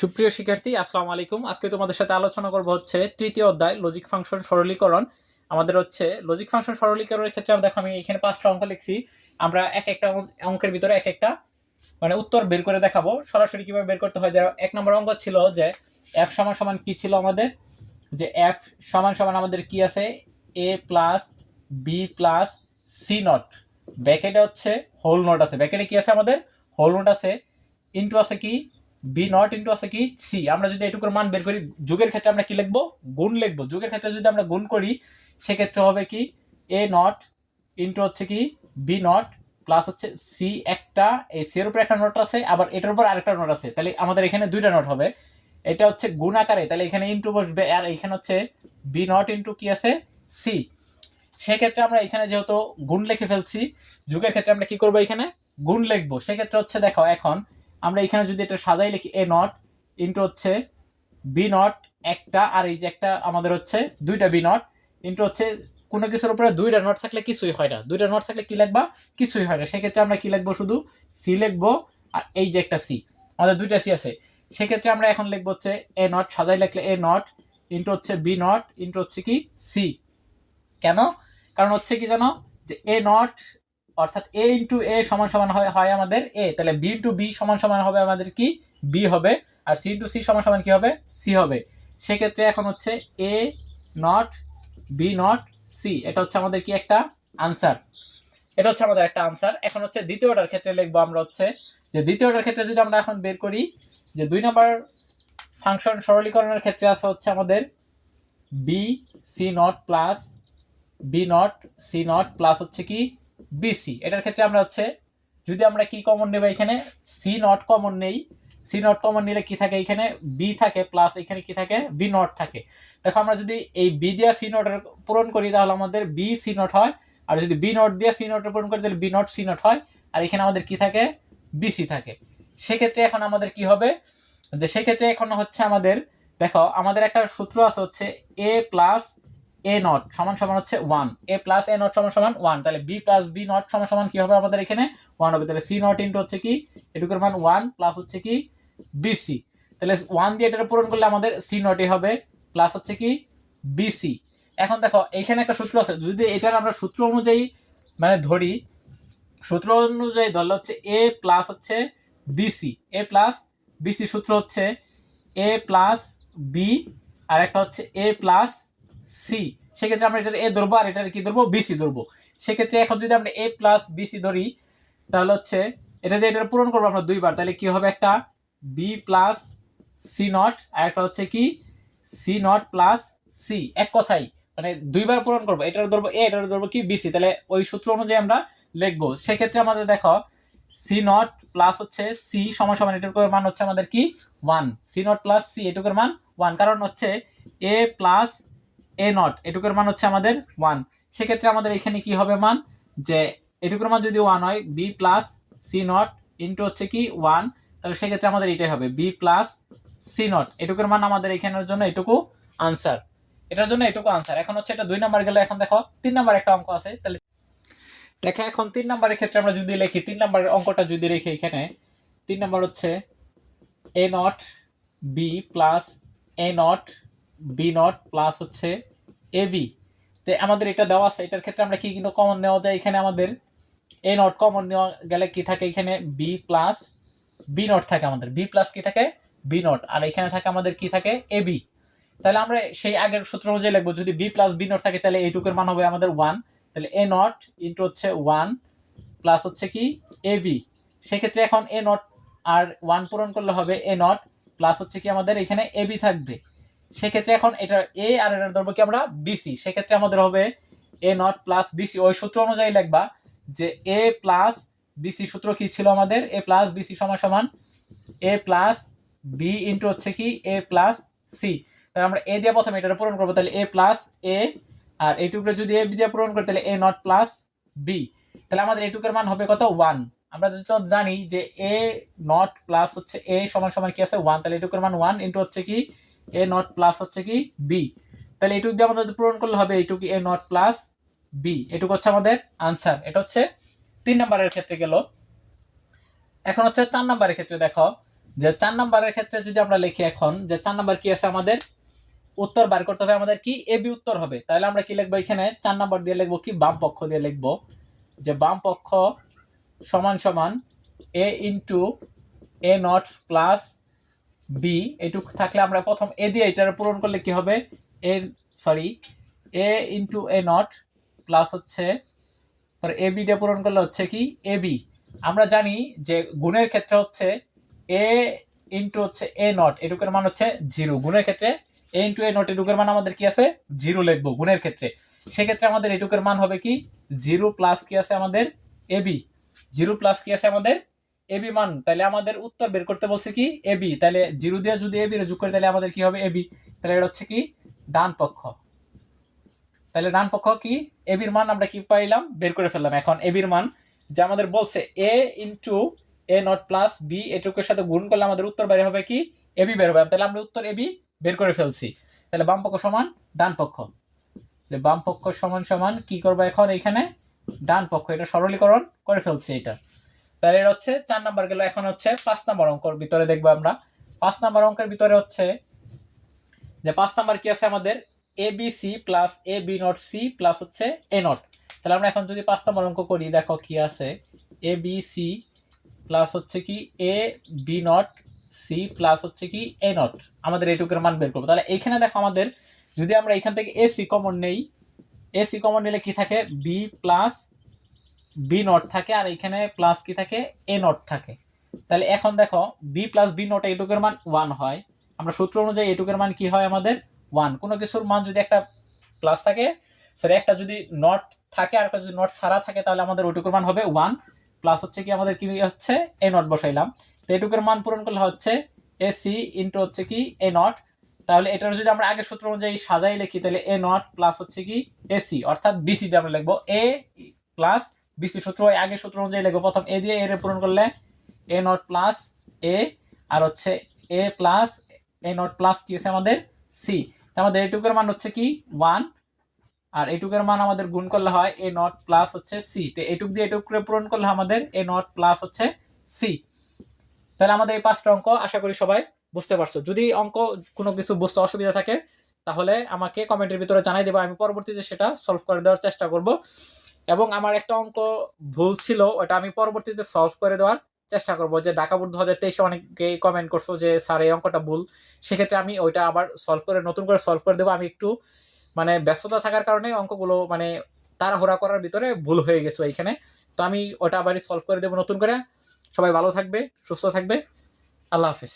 সুপ্রিয় শিক্ষার্থী, আসসালামু আলাইকুম। আজকে তোমাদের সাথে আলোচনা করব হচ্ছে তৃতীয় অধ্যায় লজিক ফাংশন সরলীকরণ। আমাদের হচ্ছে লজিক ফাংশন সরলীকরণের ক্ষেত্রে আমরা দেখো, আমি এখানে পাঁচটা অঙ্ক লিখছি। আমরা এক একটা অঙ্কের ভিতরে এক একটা মানে উত্তর বের করে দেখাবো। সরাসরি কীভাবে বের করতে হয়? যারা এক নম্বর অঙ্ক ছিল যে এফ সমান সমান কি ছিল আমাদের? যে এফ সমান সমান আমাদের কি আছে? A plus B plus C not ব্যাকেটে হচ্ছে হোল নোট আছে। ব্যাকেটে কি আছে আমাদের? হোল নোট আছে। ইন্টু আছে কি? বি নট ইন্টু আছে কি সি আমরা যদি এটুকুর মান বের করি, যুগের ক্ষেত্রে আমরা কি লিখব? গুণ লিখব। যুগের ক্ষেত্রে যদি আমরা গুণ করি, সেক্ষেত্রে হবে কি? এ নট ইন্টু হচ্ছে কি? বি নট প্লাস হচ্ছে সি একটা, এই সি এর উপর একটা নোট আছে, আবার এটার উপর আরেকটা নোট আছে। তাহলে আমাদের এখানে দুইটা নোট হবে। এটা হচ্ছে গুণ আকারে, তাহলে এখানে ইন্টু বসবে, আর এখানে হচ্ছে বি নট ইন্টু কি আছে? সি সেক্ষেত্রে আমরা এখানে যেহেতু গুণ লিখে ফেলছি, যুগের ক্ষেত্রে আমরা কি করব এখানে? গুণ লিখব। সেক্ষেত্রে হচ্ছে দেখো, এখন আমরা এখানে যদি এটা সাজাই লিখি এ নট ইন্টু হচ্ছে বি নট একটা, আর এই যে একটা আমাদের হচ্ছে দুইটা বি নট ইন্টু হচ্ছে কোনো কিছুর উপরে দুইটা নট থাকলে কিছুই হয় না। দুইটা নট থাকলে কি লিখবা? কিছুই হয় না। সেক্ষেত্রে আমরা কি লিখব শুধু? সি লিখব, আর এই যে একটা সি আমাদের দুইটা সি আছে। সেক্ষেত্রে আমরা এখন লিখব হচ্ছে এ নট সাজাই লিখলে এ নট ইন্টু হচ্ছে বি নট ইন্টু হচ্ছে কি? সি কেন? কারণ হচ্ছে কি জানো? যে এ নট অর্থাৎ এ ইন্টু এ সমান সমান হয় আমাদের এ তাহলে বি ইন্টু বি সমান সমান হবে আমাদের কি? বি হবে। আর সি ইন্টু সি সমান সমান কি হবে? সি হবে। সেক্ষেত্রে এখন হচ্ছে A not B not C এটা হচ্ছে আমাদের কি একটা আনসার এটা হচ্ছে আমাদের একটা আনসার এখন হচ্ছে দ্বিতীয়টার ক্ষেত্রে লিখব আমরা হচ্ছে যে দ্বিতীয়টার ক্ষেত্রে যদি আমরা এখন বের করি যে দুই নম্বর ফাংশন সরলীকরণের ক্ষেত্রে আছে হচ্ছে আমাদের B C not plus B not C not plus হচ্ছে কি? বিসি এটার ক্ষেত্রে আমরা হচ্ছে, যদি আমরা কি কমন নেব এখানে? সি নট কমন নেই। সি নট কমন নিলে কি থাকে এখানে? বি থাকে প্লাস এখানে কি থাকে? বি নট থাকে। দেখো, আমরা যদি এই বি দিয়ে সি নটের পূরণ করি, তাহলে আমাদের বি সি নট হয়। আর যদি বি নট দিয়ে সি নটের পূরণ করি, তাহলে বি নট সি নট হয়। আর এখানে আমাদের কি থাকে? বিসি থাকে। সেক্ষেত্রে এখন আমাদের কি হবে? যে সেক্ষেত্রে এখন হচ্ছে আমাদের, দেখো, আমাদের একটা সূত্র আছে হচ্ছে এ প্লাস এ নট সমান সমান হচ্ছে one A plus A not সমান সমান ওয়ান তাহলে বি প্লাস বি নট সমান সমান কি হবে আমাদের এখানে? ওয়ান হবে। তাহলে সি নট ইন্টু হচ্ছে কি? এটুকুর মান ওয়ান প্লাস হচ্ছে কি? বিসি তাহলে ওয়ান দিয়ে এটা পূরণ করলে আমাদের সি নটই হবে প্লাস হচ্ছে কি? বিসি এখন দেখো, এখানে একটা সূত্র আছে। যদি এটার আমরা সূত্র অনুযায়ী মানে ধরি, সূত্র অনুযায়ী ধরলে হচ্ছে এ প্লাস হচ্ছে বিসি এ প্লাস বিসি সূত্র হচ্ছে এ প্লাস বি আর একটা হচ্ছে এ প্লাস সি সেক্ষেত্রে আমরা এটার এ ধরবো আর এটার কি ধরবো? বিসি ধরবো। সেক্ষেত্রে এখন যদি আমরা এ প্লাস বিসি ধরি, তাহলে হচ্ছে এটা দিয়ে এটা পূরণ করব আমরা দুইবার। তাহলে কি হবে একটা? বি প্লাস সি নট আর একটা হচ্ছে কি? সি নট প্লাস সি এক কথাই মানে দুইবার পূরণ করব। এটার ধরবো এ এটার ধরবো কি? বিসি তাহলে ওই সূত্র অনুযায়ী আমরা লিখব। সেক্ষেত্রে আমাদের দেখো সি নট প্লাস হচ্ছে সি সমান সমান এটুকুর মান হচ্ছে আমাদের কি? One C naught plus C এটুকুর মান ওয়ান কারণ হচ্ছে এ প্লাস এ নট এটুকুর মান হচ্ছে আমাদের ওয়ান সেক্ষেত্রে আমাদের এখানে কি হবে মান? যে এটুকুর মান যদি ওয়ান হয় B plus C naught into হচ্ছে কি ওয়ান তাহলে সেক্ষেত্রে আমাদের এটাই হবে বি প্লাস সি নট এটুকুর মান আমাদের এখানের জন্য এটুকু আনসার এটার জন্য এটুকু আনসার এখন হচ্ছে এটা দুই নাম্বার গেলে এখন দেখো, তিন নাম্বার একটা অঙ্ক আছে, তাহলে দেখো এখন তিন নাম্বারের ক্ষেত্রে আমরা যদি লিখি, তিন নাম্বারের অঙ্কটা যদি রেখে এখানে, তিন নাম্বার হচ্ছে A naught B plus A naught B naught plus হচ্ছে এ বি তো আমাদের এটা দেওয়া আছে, এটার ক্ষেত্রে আমরা কি কিন্তু কমন নেওয়া যায়? এখানে আমাদের এ নট কমন নেওয়া গেলে কি থাকে? এখানে বি প্লাস বি নট থাকে আমাদের। বি প্লাস কি থাকে? বি নট আর এখানে থাকে আমাদের কি থাকে? এ বি তাহলে আমরা সেই আগের সূত্র অনুযায়ী লিখব, যদি বি প্লাস বি নট থাকে, তাহলে এইটুকুর মান হবে আমাদের ওয়ান তাহলে এ নট ইন্টু হচ্ছে ওয়ান প্লাস হচ্ছে কি? এ বি সেক্ষেত্রে এখন এ নট আর ওয়ান পূরণ করলে হবে এ নট প্লাস হচ্ছে কি আমাদের? এখানে এ বি থাকবে। সেক্ষেত্রে এখন এটা এ আর এটার ধরবো কি আমরা বিসি সেক্ষেত্রে আমাদের হবে এ নট প্লাস বিসি ওই সূত্র অনুযায়ী লিখবা যে এ প্লাস বিসি সূত্র কি ছিল আমাদের? এ প্লাস বিসি সমান সমান এ প্লাস বি ইন্টু হচ্ছে কি? এ প্লাস সি তাহলে আমরা এ দিয়ে প্রথমে এটা পূরণ করব। তাহলে এ প্লাস এ আর এইটুকুরে যদি এ দিয়ে পূরণ করি, তাহলে এ নট প্লাস বি তাহলে আমাদের এইটুকের মান হবে কত? ওয়ান আমরা তো জানি যে এ নট প্লাস হচ্ছে এ সমান সমান কি আছে? ওয়ান তাহলে এইটুকুর মান ওয়ান ইন্টু হচ্ছে কি? এ নট প্লাস হচ্ছে কি বি তাহলে এইটুক দিয়ে আমাদের পূরণ করলে হবে এইটুকু এ নট প্লাস বি এটুকু হচ্ছে আমাদের আনসার এটা হচ্ছে তিন নম্বরের ক্ষেত্রে গেল। এখন হচ্ছে চার নম্বরের ক্ষেত্রে দেখো যে চার নাম্বারের ক্ষেত্রে যদি আমরা লিখি এখন যে চার নাম্বার কি আছে আমাদের? উত্তর বার করতে হবে আমাদের কি? এ বি উত্তর হবে। তাহলে আমরা কি লিখব এখানে? চার নাম্বার দিয়ে লিখব কি? বাম পক্ষ দিয়ে লিখব যে বাম পক্ষ সমান সমান A into A naught plus B এটুক থাকলে আমরা প্রথম এ দিয়ে এটার পূরণ করলে কি হবে? A sorry A into A naught plus হচ্ছে এ বি দিয়ে পূরণ করলে হচ্ছে কি? এ বি আমরা জানি যে গুণের ক্ষেত্রে হচ্ছে এ ইন্টু হচ্ছে এ নট এটুকের মান হচ্ছে জিরো গুণের ক্ষেত্রে এ ইন্টু এ নট এটুকের মান আমাদের কি আছে? জিরো লিখব গুণের ক্ষেত্রে। সেক্ষেত্রে আমাদের এটুকের মান হবে কি? জিরো প্লাস কি আছে আমাদের এ বি জিরো প্লাস কি আছে আমাদের এবি মান তাহলে আমাদের উত্তর বের করতে বলছে কি এবি তাহলে জিরো দিয়ে যদি এবি যোগ করে তাহলে আমাদের কি হবে এবি তাহলে এটা হচ্ছে কি? ডান পক্ষ। তাহলে ডান পক্ষ কি? এবির মান আমরা কি পাইলাম? বের করে ফেললাম। এখন এবির মান যে আমাদের বলছে A into A naught plus B এটুকুর সাথে গুণ করলে আমাদের উত্তর বের হবে কি? এবি বের হবে। তাহলে আমরা উত্তর এবি বের করে ফেলছি। তাহলে বাম পক্ষ সমান ডান পক্ষ। বাম পক্ষ সমান সমান কি করব এখন এখানে? ডান পক্ষ। এটা সরলীকরণ করে ফেলছি এটা। তাহলে হচ্ছে চার নাম্বার গেল, এখন হচ্ছে পাঁচ নাম্বার অঙ্কর ভিতরে দেখব আমরা। পাঁচ নাম্বার অঙ্কের ভিতরে হচ্ছে যে পাঁচ নাম্বার কি আছে আমাদের? A B C plus A B naught C plus হচ্ছে এ নট তাহলে আমরা এখন যদি পাঁচ নাম্বার অঙ্ক করি, দেখো কি আছে। এ বি সি প্লাস হচ্ছে কি A B naught C plus হচ্ছে কি এ নট আমাদের এটুকুর মান বের করব। তাহলে এইখানে দেখো আমাদের, যদি আমরা এখান থেকে এ সি কমন নেই এ সি কমন নিলে কি থাকে? বি প্লাস বি নট থাকে আর এখানে প্লাস কি থাকে? এ নট থাকে। তাহলে এখন দেখো বি প্লাস বি নট এটুকের মান ওয়ান হয়। আমরা সূত্র অনুযায়ী এটুকের মান কি হয় আমাদের? ওয়ান কোনো কিছুর মান যদি একটা প্লাস থাকে সরি একটা যদি নট থাকে আর একটা যদি নট ছাড়া থাকে, তাহলে আমাদের ওইটুকুর মান হবে ওয়ান প্লাস হচ্ছে কি আমাদের কি হচ্ছে? এ নট বসাইলাম। তো এটুকুর মান পূরণ করলে হচ্ছে এ সি ইন্টু হচ্ছে কি এ নট তাহলে এটার যদি আমরা আগের সূত্র অনুযায়ী সাজাই লিখি, তাহলে এ নট প্লাস হচ্ছে কি এসি অর্থাৎ বিসি দিয়ে আমরা লিখব এ প্লাস বিসি সূত্র ওই আগের সূত্র অনুযায়ী লিখব প্রথম এ দিয়ে এর পূরণ করলে এ নট প্লাস এ, আর হচ্ছে A plus A naught plus কি আছে আমাদের? সি। আমাদের এটুকের মান হচ্ছে কি? ওয়ান। আর এটুকের মান আমাদের গুণ করলে হয় এ নট প্লাস হচ্ছে সি। তো এটুক দিয়ে এটুক পূরণ করলে আমাদের এ নট প্লাস হচ্ছে সি। তাহলে আমাদের এই পাঁচটা অঙ্ক আশা করি সবাই বুঝতে পারছ। যদি অঙ্ক কোনো কিছু বুঝতে অসুবিধা থাকে, তাহলে আমাকে কমেন্টের ভিতরে জানাই দেবো। আমি পরবর্তীতে সেটা সলভ করে দেওয়ার চেষ্টা করব। এবং আমার একটা অঙ্ক ভুল ছিল, ওটা আমি পরবর্তীতে সলভ করে দেওয়ার চেষ্টা করব যে ঢাকা দু হাজার তেইশে অনেকেই কমেন্ট করছ যে, স্যার, এই অঙ্কটা ভুল। সেক্ষেত্রে আমি ওইটা আবার সলভ করে, নতুন করে সলভ করে দেবো। আমি একটু মানে ব্যস্ততা থাকার কারণে অঙ্কগুলো মানে তাড়াহুড়া করার ভিতরে ভুল হয়ে গেছে এইখানে। তো আমি ওটা আবারই সলভ করে দেবো নতুন করে। সবাই ভালো থাকবে, সুস্থ থাকবে। আল্লাহ হাফিজ।